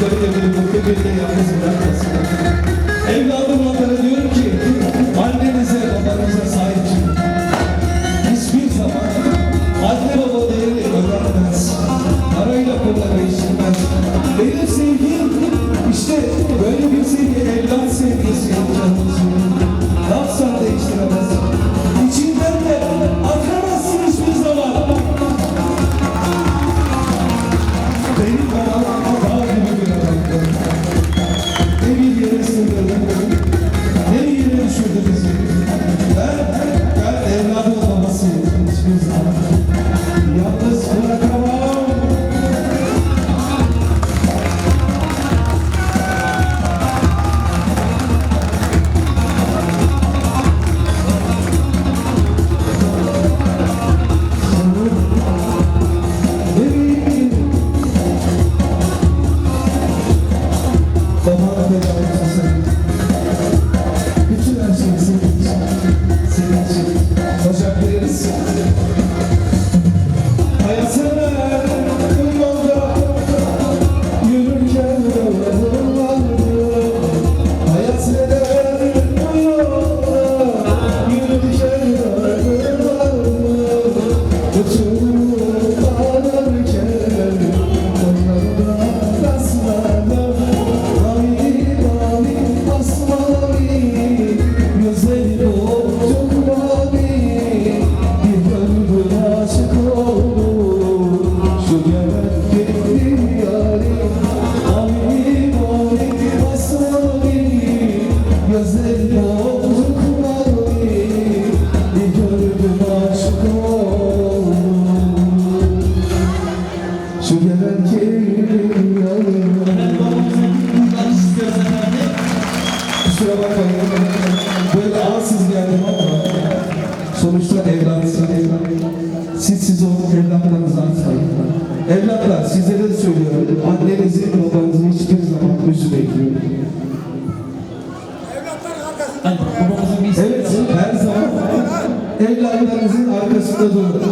Tabii de bir mutlu bir de yalnız evlatlar sizlere de söylüyorum. Annenizi, babanızı hiçbir zaman üzmeyin. Evet, her zaman evlatlarınızın arkasında durun.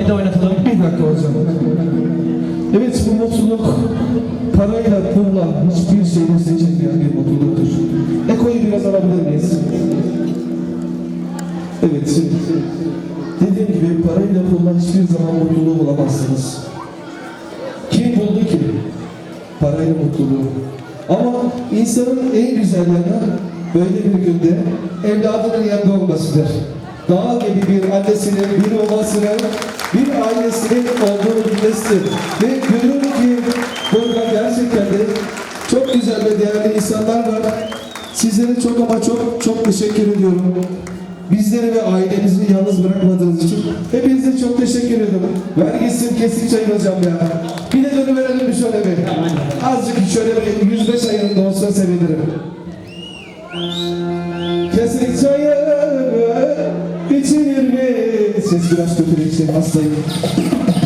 bir de oynatalım. Bir dakika hocam. Evet bu mutluluk parayla, pulla hiçbir şeyle seçilmeyen bir mutluluktur. Ekoyu biraz alabilir miyiz? Evet. Dediğim gibi parayla pulla hiçbir zaman mutluluğu bulamazsınız. Kim buldu ki? Parayla mutluluğu. Ama insanın en güzel yanı böyle bir günde evladının yanında olmasıdır dağ gibi bir annesinin, bir babasının, bir ailesinin olduğunu bilmesidir. Ve görüyorum ki burada gerçekten de çok güzel ve değerli insanlar var. Sizlere çok ama çok çok teşekkür ediyorum. Bizleri ve ailemizi yalnız bırakmadığınız için hepinize çok teşekkür ediyorum. Ver gitsin kesik çayın hocam ya. Bir de dönüverelim bir şöyle bir. Azıcık şöyle bir yüzde çayında olsa sevinirim. Kesik çayı. 節暮らしとプレイしています。